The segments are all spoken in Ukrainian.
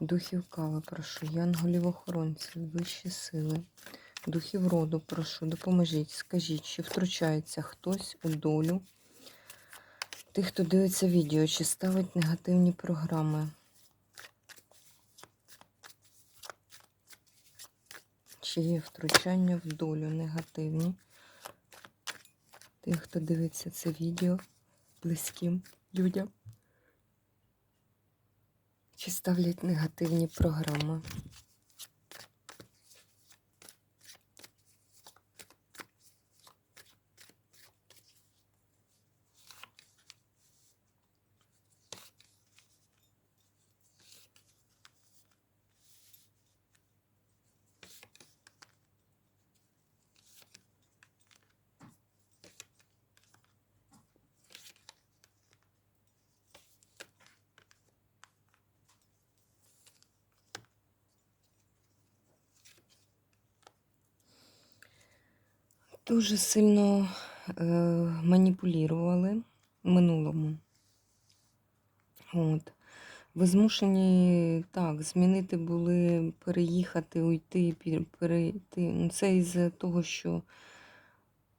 духів кави, прошу, янголів-охоронців, вищі сили. Духів роду, прошу, допоможіть, скажіть, чи втручається хтось у долю тих, хто дивиться відео, чи ставить негативні програми. Чи є втручання в долю негативні тих, хто дивиться це відео близьким людям. Чи ставлять негативні програми? Дуже сильно е, маніпулювали в минулому. От. Ви змушені так, змінити були, переїхати, уйти, перейти. Ну, Це із того, що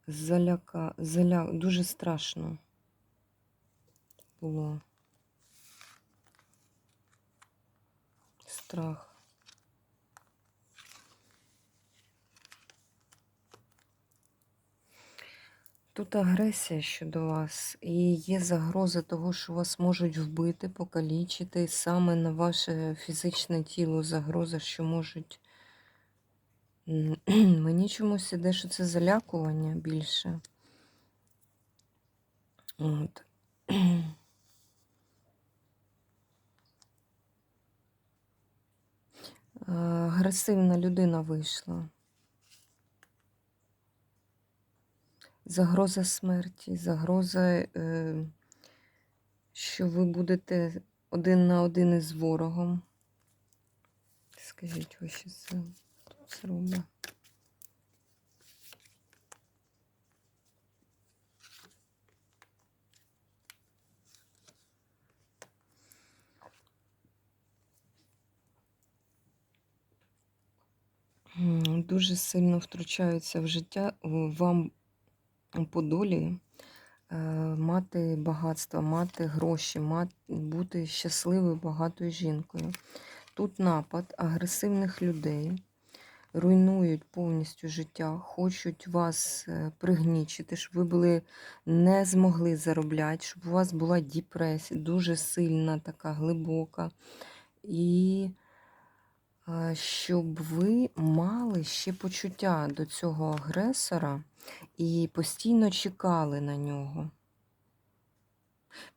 заляка, заля... дуже страшно було. Страх. Тут агресія щодо вас, і є загроза того, що вас можуть вбити, покалічити саме на ваше фізичне тіло загроза, що можуть. Мені чомусь іде, що це залякування більше. От. Агресивна людина вийшла. Загроза смерті, загроза, е, що ви будете один на один із ворогом. Скажіть сили. Хто це? Дуже сильно втручаються в життя вам по долі е, мати багатство, мати гроші, бути щасливою, багатою жінкою. Тут напад агресивних людей, руйнують повністю життя, хочуть вас е, пригнічити, щоб ви були не змогли заробляти, щоб у вас була депресія, дуже сильна, така глибока. І е, щоб ви мали ще почуття до цього агресора і постійно чекали на нього.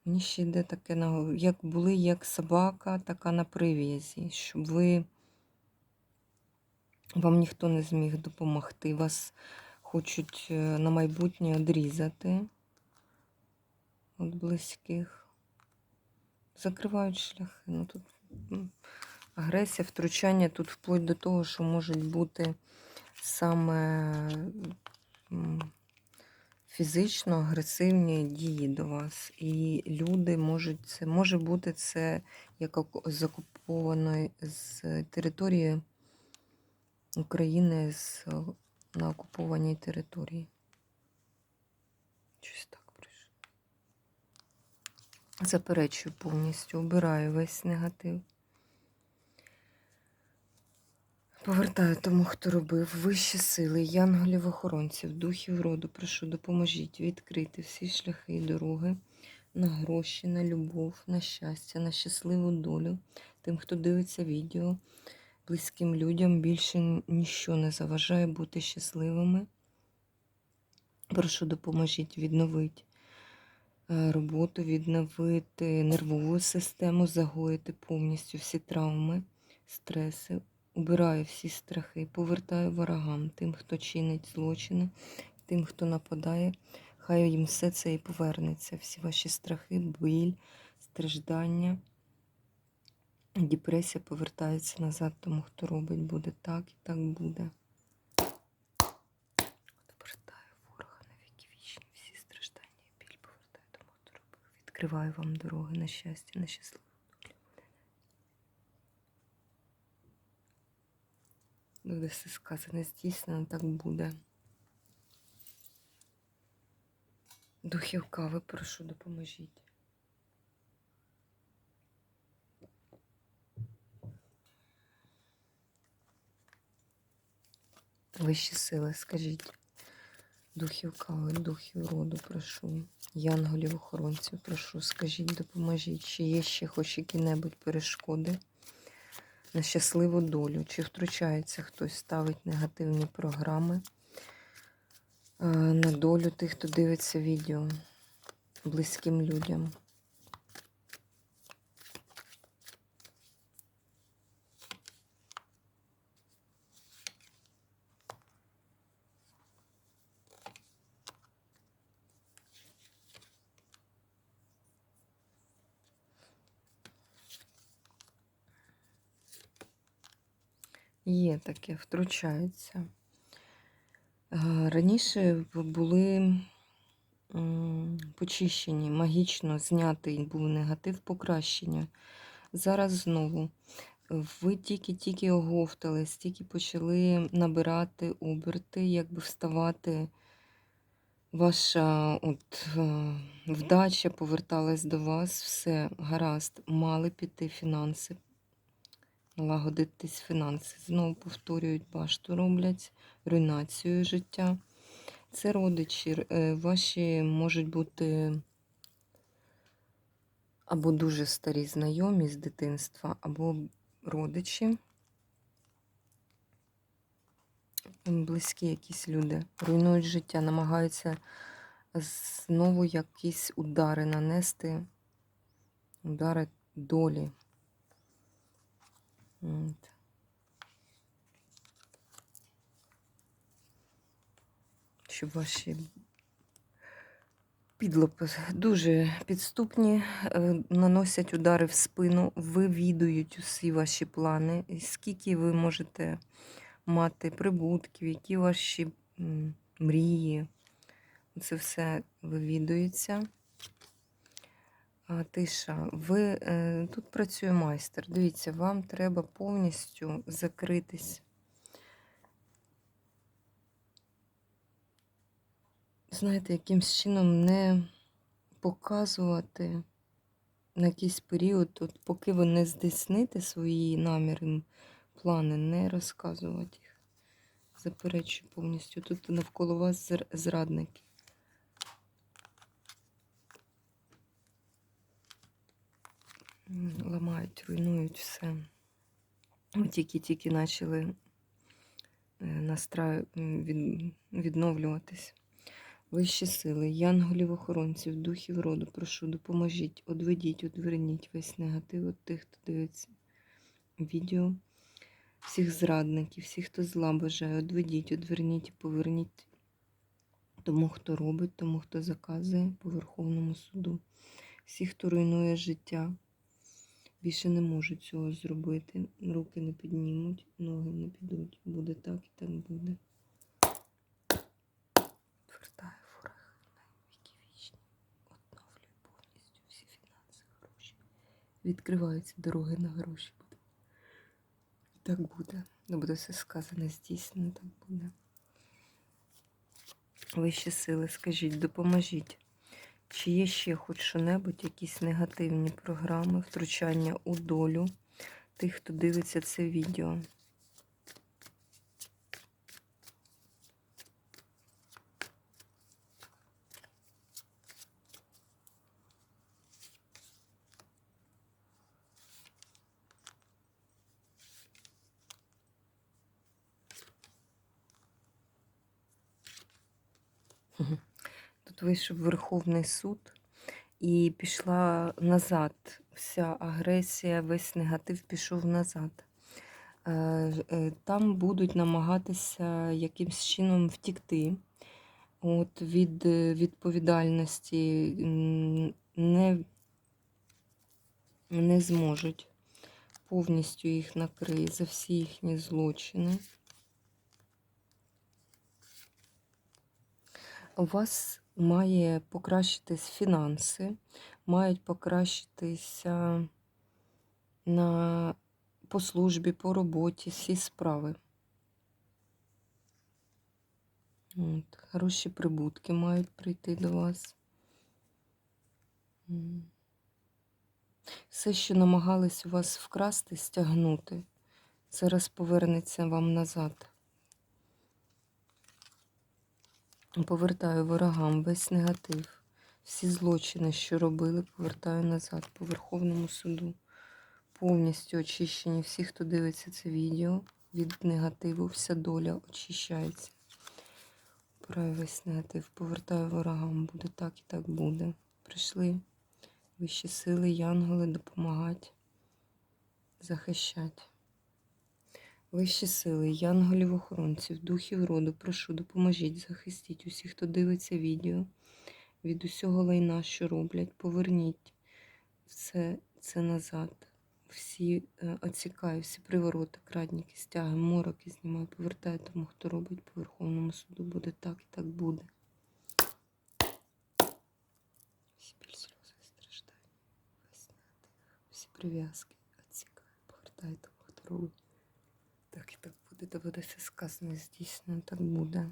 Мені ще йде таке, на- як були як собака, така на прив'язі, щоб ви вам ніхто не зміг допомогти. Вас хочуть е, на майбутнє одрізати від близьких. Закривають шляхи. Ну, тут агресія, втручання тут вплоть до того, що можуть бути саме фізично агресивні дії до вас. І люди можуть це, може бути це як з окупованої з території України з, на окупованій території. Щось так прийшло. Заперечую повністю, обираю весь негатив. Повертаю тому, хто робив вищі сили, янголів охоронців, духів роду, прошу, допоможіть відкрити всі шляхи і дороги на гроші, на любов, на щастя, на щасливу долю. Тим, хто дивиться відео, близьким людям більше ніщо не заважає бути щасливими. Прошу, допоможіть відновити е, роботу, відновити нервову систему, загоїти повністю всі травми, стреси, убираю всі страхи, повертаю ворогам, тим, хто чинить злочини, тим, хто нападає. Хай їм все це і повернеться. Всі ваші страхи, біль, страждання. Депресія повертається назад, тому хто робить, буде так і так буде. Повертаю ворога на віки вічні, всі страждання біль повертаю тому, хто робив. Відкриваю вам дороги на щастя, на щасливу Буде все сказане, здійснено, так буде. Духів кави, прошу, допоможіть. Вищі сили, скажіть. Духів кави, духів роду, прошу. Янголів охоронців, прошу, скажіть, допоможіть, чи є ще хоч які-небудь перешкоди на щасливу долю, чи втручається хтось, ставить негативні програми е, на долю тих, хто дивиться відео близьким людям. Є таке, втручається. Е, Раніше були почищені, магічно знятий був негатив, покращення. Зараз знову. Ви тільки-тільки оговтались, тільки почали набирати оберти, якби вставати. Ваша от, е, вдача поверталась до вас, все гаразд. Мали піти фінанси, налагодитись фінанси. Знову повторюють, башту роблять, руйнацію життя. Це родичі, е, ваші можуть бути або дуже старі знайомі з дитинства, або родичі, близькі якісь люди, руйнують життя, намагаються знову якісь удари нанести, удари долі. От. Щоб ваші підлопи дуже підступні, е, наносять удари в спину, вивідують усі ваші плани, скільки ви можете мати прибутків, які ваші мрії. Це все вивідується. Тиша, ви е, тут працює майстер. Дивіться, вам треба повністю закритись. Знаєте, якимсь чином не показувати на якийсь період, от, поки ви не здійсните свої наміри, плани, не розказувати їх. Заперечую повністю. Тут навколо вас зрадники. Ламають, руйнують все. Тільки-тільки почали е, настраю від, відновлюватись. Вищі сили, янголів охоронців, духів роду, прошу, допоможіть, одведіть, одверніть весь негатив від тих, хто дивиться відео, всіх зрадників, всіх, хто зла бажає, одведіть, одверніть і поверніть тому, хто робить, тому, хто заказує по Верховному суду. Всі, хто руйнує життя, більше не можуть цього зробити. Руки не піднімуть, ноги не підуть. Буде так і так буде. Вертаю ворог на віки вічні. Отновлюю повністю всі фінанси, гроші. Відкриваються дороги на гроші. І так буде. Не буде все сказане, здійснено, так буде. Вищі сили, скажіть, допоможіть. Чи є ще хоч що-небудь, якісь негативні програми, втручання у долю тих, хто дивиться це відео? Вийшов Верховний суд і пішла назад. Вся агресія, весь негатив пішов назад. Е, е, Там будуть намагатися якимсь чином втікти от, від е, відповідальності, не, не зможуть. Повністю їх накриє за всі їхні злочини. У вас має покращитись фінанси, мають покращитися на, по службі, по роботі, всі справи. От, хороші прибутки мають прийти до вас. Все, що намагались у вас вкрасти, стягнути, зараз повернеться вам назад. Повертаю ворогам весь негатив, всі злочини, що робили, повертаю назад по Верховному суду. Повністю очищені всі, хто дивиться це відео від негативу, вся доля очищається. Убираю весь негатив, повертаю ворогам, буде так і так буде. Прийшли вищі сили, янголи допомагати, захищати. Вищі сили, янголів-охоронців, духів роду, прошу, допоможіть, захистіть усіх, хто дивиться відео від усього лайна, що роблять. Поверніть все це назад. Всі е, оцікаю, всі привороти, крадніки, стяги, мороки знімаю, повертаю тому, хто робить по Верховному суду. Буде так і так буде. Всі біль, сльози, страждання, весь негатив, всі прив'язки оцікаю, повертаю тому, хто робить. Так і так буде, де буде все сказано, здійснено, так буде.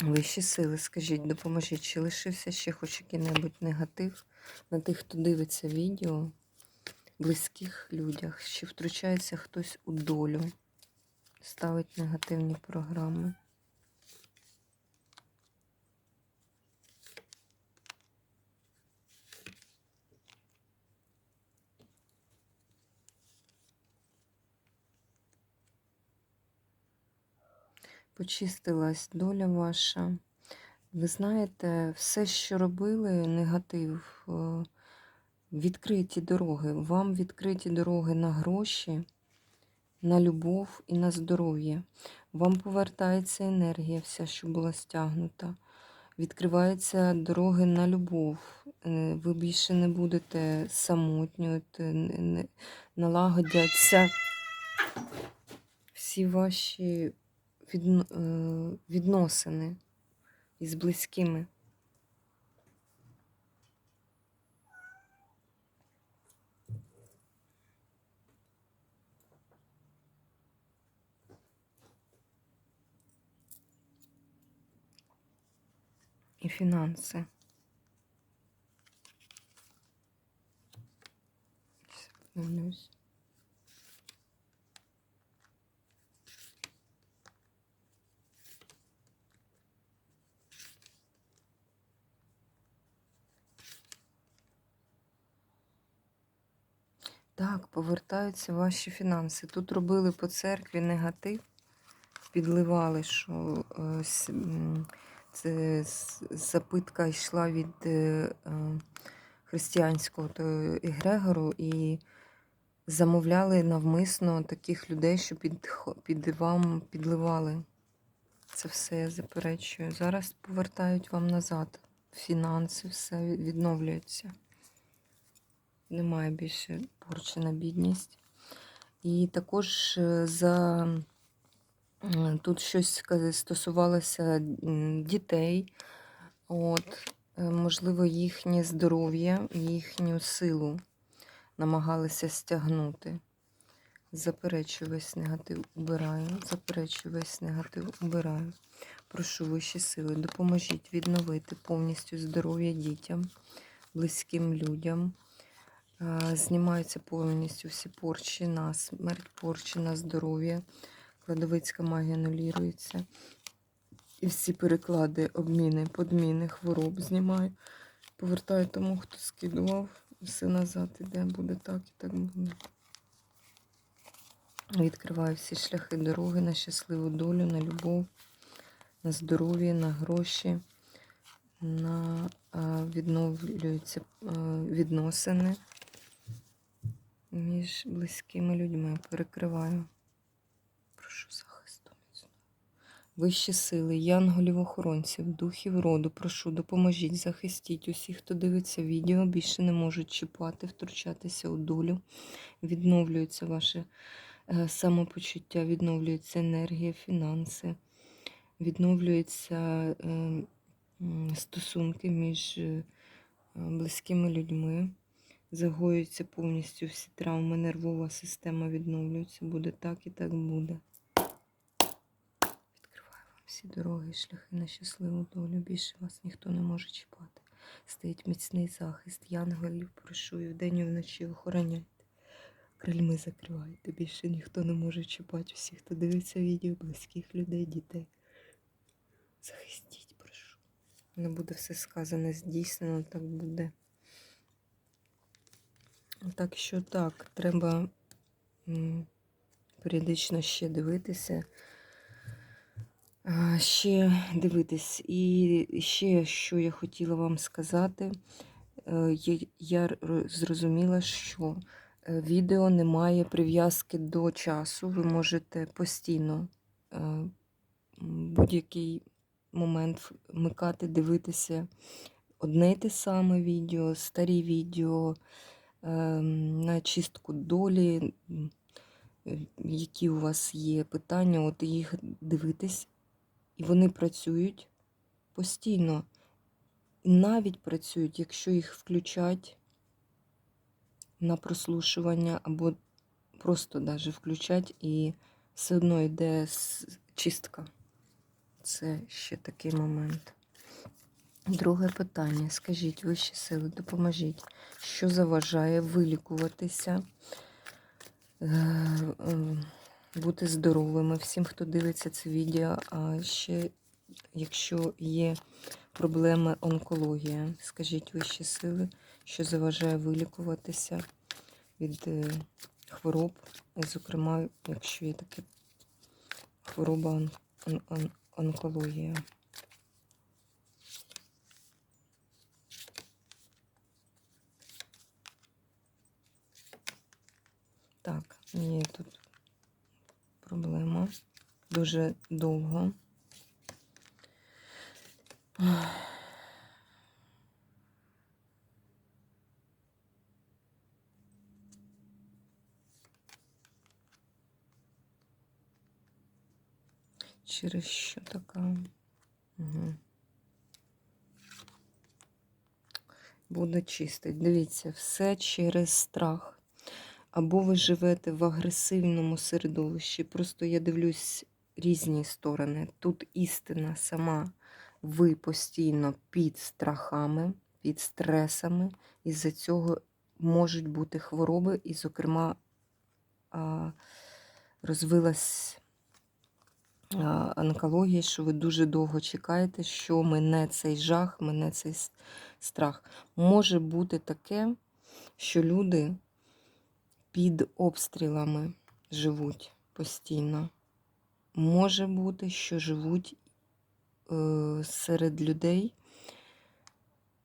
Вищі сили, скажіть, допоможіть, чи лишився ще хоч який-небудь негатив на тих, хто дивиться відео, близьких людях, чи втручається хтось у долю, ставить негативні програми. Почистилась доля ваша. Ви знаєте, все, що робили, негатив, е, відкриті дороги. Вам відкриті дороги на гроші, на любов і на здоров'я. Вам повертається енергія, вся, що була стягнута. Відкриваються дороги на любов. Е, Ви більше не будете не- налагодяться всі ваші відносини із близькими. І фінанси. Щас Так, повертаються ваші фінанси. Тут робили по церкві негатив, підливали, що е, це запитка йшла від е, е, християнського Егрегору і замовляли навмисно таких людей, що під, під вам підливали. Це все я заперечую. Зараз повертають вам назад. Фінанси, все відновлюється. Немає більше порчі на бідність. І також е, за тут щось стосувалося дітей, от, е, можливо, їхнє здоров'я, їхню силу намагалися стягнути. Заперечую весь негатив, убираю. Заперечую весь негатив, убираю. Прошу вищі сили, допоможіть відновити повністю здоров'я дітям, близьким людям. Знімаються повністю всі порчі на смерть, порчі на здоров'я. Кладовицька магія анулюється. І всі переклади, обміни, подміни, хвороб знімаю. Повертаю тому, хто скидував. Все назад іде, буде так і так буде. Відкриваю всі шляхи дороги на щасливу долю, на любов, на здоров'я, на гроші, на відновлюються відносини між близькими людьми. Перекриваю. Прошу захисту. Вищі сили, янголів охоронців, духів роду, прошу, допоможіть, захистіть усіх, хто дивиться відео, більше не можуть чіпати, втручатися у долю. Відновлюється ваше самопочуття, відновлюється енергія, фінанси, відновлюються е, стосунки між е, близькими людьми. Загоюються повністю всі травми, нервова система відновлюється. Буде так і так буде. Відкриваю вам всі дороги шляхи на щасливу долю. Більше вас ніхто не може чіпати. Стоїть міцний захист, янголів прошу і вдень і вночі охороняйте. Крильми закривайте. Більше ніхто не може чіпати всіх, хто дивиться відео, близьких людей, дітей. Захистіть, прошу. Не буде все сказане, здійснено, так буде. Так що так, треба періодично ще дивитися. Ще дивитись. І ще, що я хотіла вам сказати, е, я, зрозуміла, що е, відео не має прив'язки до часу. Ви можете постійно е, будь-який момент вмикати, дивитися одне й те саме відео, старі відео на чистку долі, які у вас є питання, от їх дивитись, і вони працюють постійно. І навіть працюють, якщо їх включать на прослушування, або просто даже включать, і все одно йде чистка. Це ще такий момент. Друге питання. Скажіть, вищі сили, допоможіть, що заважає вилікуватися, е, е, бути здоровими всім, хто дивиться це відео, а ще якщо є проблеми онкологія, скажіть вищі сили, що заважає вилікуватися від е, хвороб, зокрема, якщо є така хвороба он- он- он- онкологія. Так, є тут проблема. Дуже довго. Через що така? Угу. Буде чистить. Дивіться, все через страх. Або ви живете в агресивному середовищі. Просто я дивлюсь різні сторони. Тут істина сама. Ви постійно під страхами, під стресами. Із-за цього можуть бути хвороби, і, зокрема, розвилась онкологія, що ви дуже довго чекаєте, що мене цей жах, мене цей страх. Може бути таке, що люди під обстрілами живуть постійно. Може бути, що живуть е, серед людей.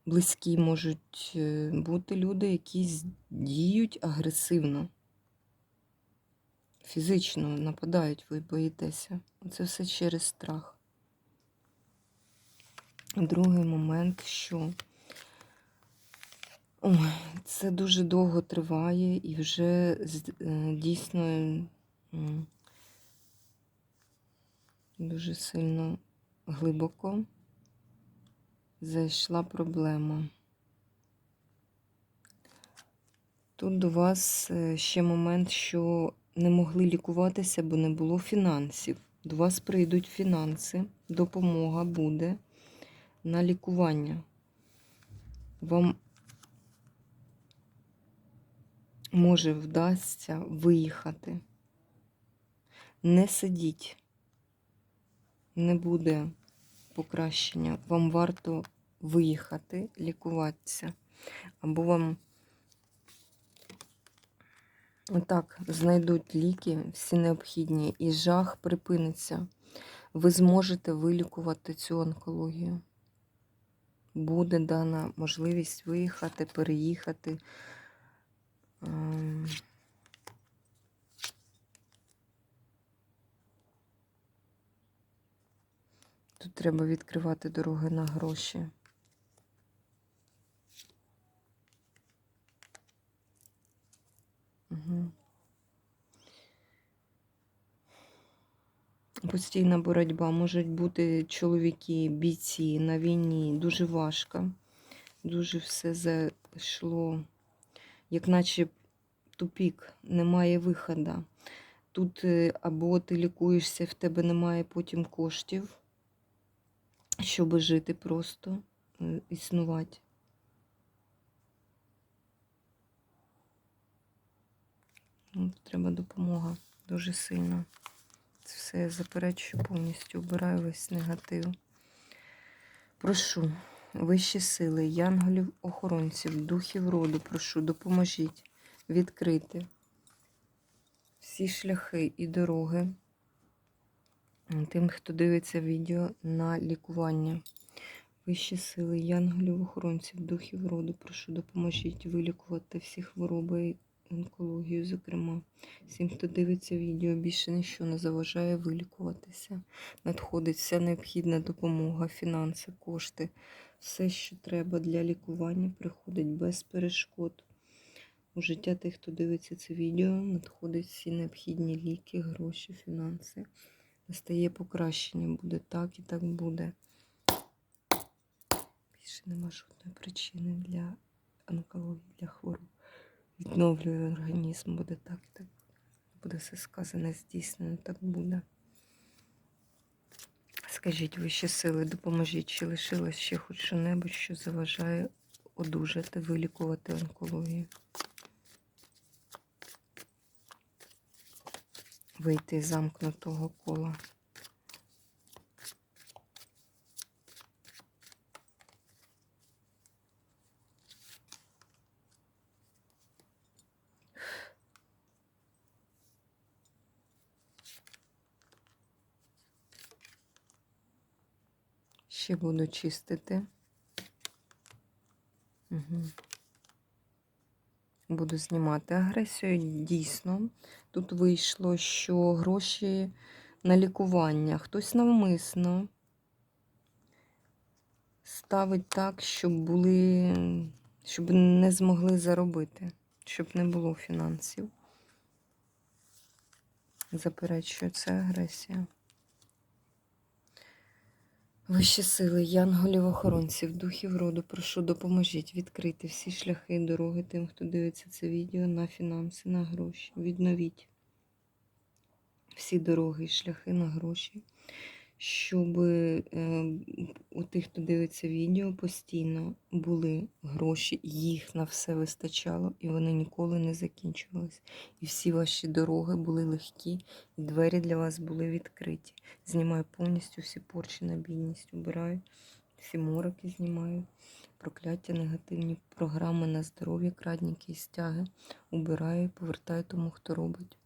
Близькі можуть е, бути люди, які діють агресивно, фізично нападають, ви боїтеся. Це все через страх. Другий момент, що Ой, це дуже довго триває і вже е, дійсно дуже сильно глибоко зайшла проблема. Тут до вас е, ще момент, що не могли лікуватися, бо не було фінансів. До вас прийдуть фінанси, допомога буде на лікування. Вам може вдасться виїхати. Не сидіть, не буде покращення. Вам варто виїхати, лікуватися. Або вам так знайдуть ліки, всі необхідні, і жах припиниться. Ви зможете вилікувати цю онкологію. буде дана можливість виїхати, переїхати. Ем, Тут треба відкривати дороги на гроші. Постійна боротьба. Можуть бути чоловіки, бійці на війні. Дуже важко. Дуже все зайшло, як наче тупік, немає виходу. Тут е, або ти лікуєшся, в тебе немає потім коштів, щоб жити просто, е, існувати. Ну, Треба допомога дуже сильно. Це все я заперечую повністю, вбираю весь негатив. Прошу, вищі сили, янголів, охоронців, духів роду, прошу, допоможіть відкрити всі шляхи і дороги тим, хто дивиться відео на лікування. Вищі сили, янголів, охоронців, духів роду, прошу, допоможіть вилікувати всі хвороби онкологію, зокрема. Всім, хто дивиться відео, більше нічого не заважає вилікуватися. Надходить вся необхідна допомога, фінанси, кошти. Все, що треба для лікування, приходить без перешкод. У життя тих, хто дивиться це відео, надходять всі необхідні ліки, гроші, фінанси. Настає покращення, буде так і так буде. Більше нема жодної причини для онкології, для хвороб відновлює організм, буде так і так. Буде все сказане, здійснено, так буде. Скажіть вищі сили, допоможіть, чи лишилось ще хоч що-небудь, що заважає одужати, вилікувати онкологію. Вийти з замкнутого кола. Ще буду чистити. Угу. Буду знімати агресію. Дійсно, тут вийшло, що гроші на лікування хтось навмисно ставить так, щоб були, щоб не змогли заробити, щоб не було фінансів. Заперечую, це агресія. Вищі сили, янголів, охоронців, духів роду, прошу, допоможіть відкрити всі шляхи і дороги тим, хто дивиться це відео на фінанси, на гроші. Відновіть всі дороги і шляхи на гроші, щоб е, у тих, хто дивиться відео, постійно були гроші, їх на все вистачало, і вони ніколи не закінчувались. І всі ваші дороги були легкі, і двері для вас були відкриті. Знімаю повністю всі порчі на бідність, убираю, всі мороки знімаю, прокляття, негативні програми на здоров'я, крадніки і стяги. Убираю, повертаю тому, хто робить.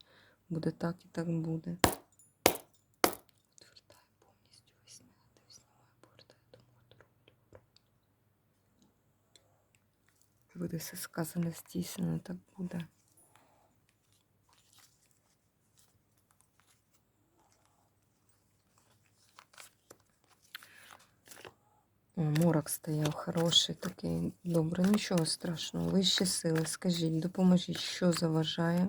Буде так і так буде. Відвертаю повністю весь негатив, знімаю, повертаю тому, хто робить. Буде все сказане, здійснено, так буде. О, морок стояв хороший, такий добре, нічого страшного. Вищі сили, скажіть, допоможіть, що заважає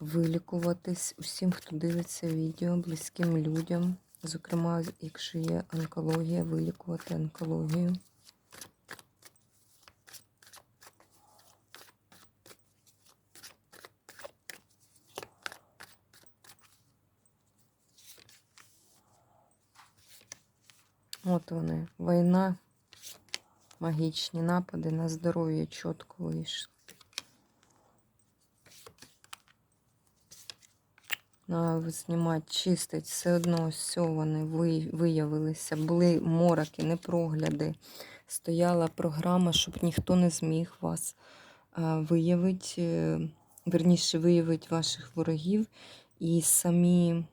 вилікуватись усім, хто дивиться відео, близьким людям. Зокрема, якщо є онкологія, вилікувати онкологію. От вони, війна, магічні напади на здоров'я чітко вийшли. Надо знімати, чистить, все одно все вони виявилися. Були мороки, непрогляди. Стояла програма, щоб ніхто не зміг вас виявити, верніше виявити ваших ворогів і самі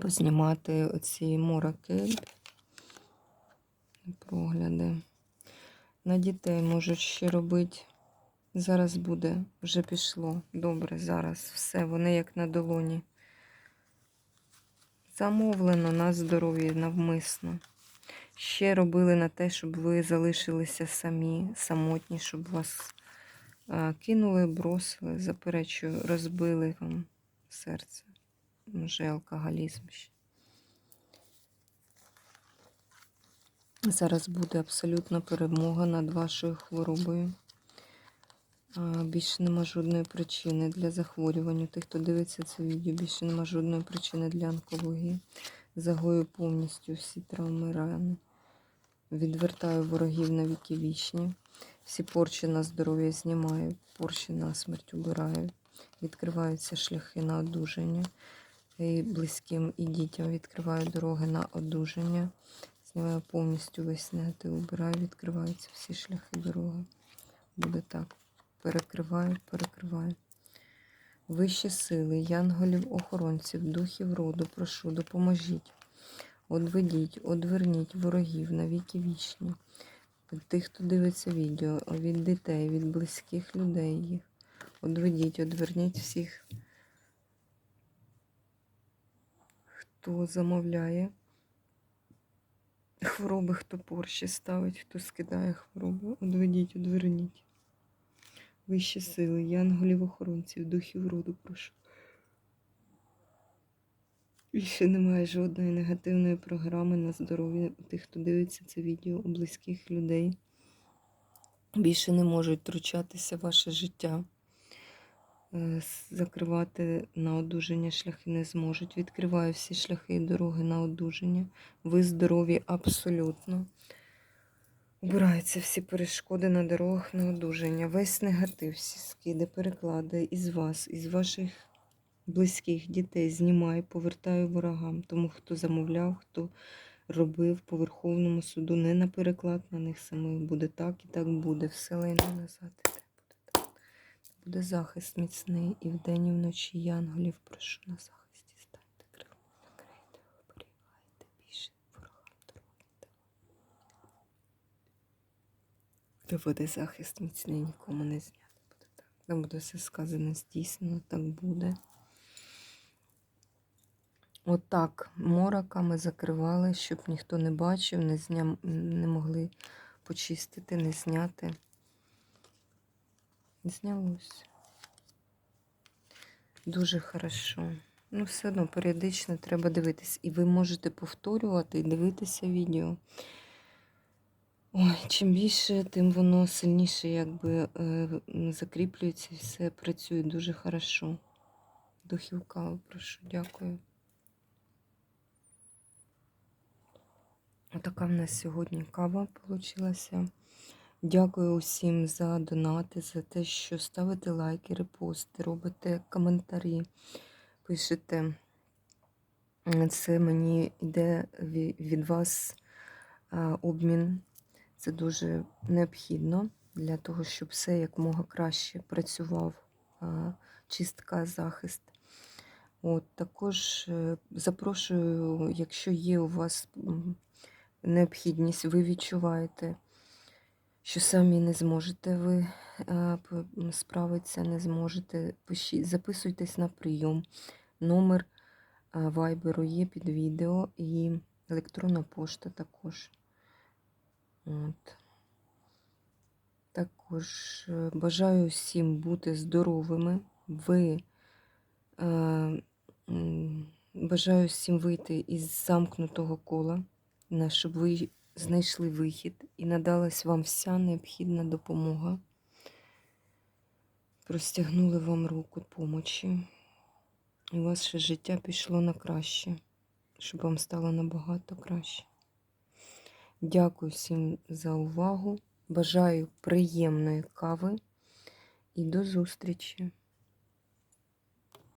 познімати оці мороки. Прогляди. На дітей можуть ще робити. Зараз буде, вже пішло. Добре, зараз все, вони як на долоні. Замовлено на здоров'я навмисно. Ще робили на те, щоб ви залишилися самі, самотні, щоб вас а, кинули, бросили, заперечую, розбили вам серце. Може, алкоголізм ще. Зараз буде абсолютна перемога над вашою хворобою. Більше нема жодної причини для захворювання. Тих, хто дивиться це відео, більше нема жодної причини для онкології. Загою повністю всі травми рани. Відвертаю ворогів на віки вічні. Всі порчі на здоров'я знімаю, порчі на смерть убираю. Відкриваються шляхи на одужання. І близьким і дітям відкриваю дороги на одужання. Знімаю повністю весь негатив, убираю, відкриваються всі шляхи дороги. Буде так. Перекриваю, перекриваю. Вищі сили, янголів, охоронців, духів роду, прошу, допоможіть. Одведіть, одверніть ворогів на віки вічні. Від тих, хто дивиться відео, від дітей, від близьких людей їх. Одведіть, одверніть всіх, хто замовляє хвороби, хто порші ставить, хто скидає хвороби. Одведіть, одверніть. Вищі сили, янголів охоронців, духів роду, прошу. Більше немає жодної негативної програми на здоров'я тих, хто дивиться це відео у близьких людей. Більше не можуть втручатися в ваше життя. Е, Закривати на одужання шляхи не зможуть. Відкриваю всі шляхи і дороги на одужання. Ви здорові абсолютно. Убираються всі перешкоди на дорогах на одужання. Весь негатив, всі скиди, переклади із вас, із ваших близьких дітей знімаю, повертаю ворогам. Тому хто замовляв, хто робив по Верховному суду, не на переклад на них самих. Буде так і так буде. Назад іде. Буде так. Буде захист міцний і вдень, і вночі янголів прошу на захисті. Станьте більше ворогам дороги. Де буде захист міцний, нікому не зняти. Буде так. Там буде все сказане, здійснено, так буде. Отак мороками закривали, щоб ніхто не бачив, не, зня... не могли почистити, не зняти. Знялось. Дуже хорошо. Ну, все одно періодично треба дивитись. І ви можете повторювати і дивитися відео. Ой, чим більше, тим воно сильніше якби е, закріплюється і все працює дуже хорошо. Духів кави, прошу, дякую. Отака в нас сьогодні кава вийшла. Дякую усім за донати, за те, що ставите лайки, репости, робите коментарі, пишете. Це мені йде від вас обмін. Це дуже необхідно для того, щоб все якомога краще працював, чистка, захист. От, Також е, запрошую, якщо є у вас необхідність, ви відчуваєте, що самі не зможете ви справитися, не зможете, пишіть, записуйтесь на прийом. Номер вайберу є під відео і електронна пошта також. От. Також е, бажаю всім бути здоровими. Ви е, бажаю всім вийти із замкнутого кола, щоб ви знайшли вихід і надалась вам вся необхідна допомога. Простягнули вам руку помочі. І ваше життя пішло на краще, щоб вам стало набагато краще. Дякую всім за увагу. Бажаю приємної кави і до зустрічі!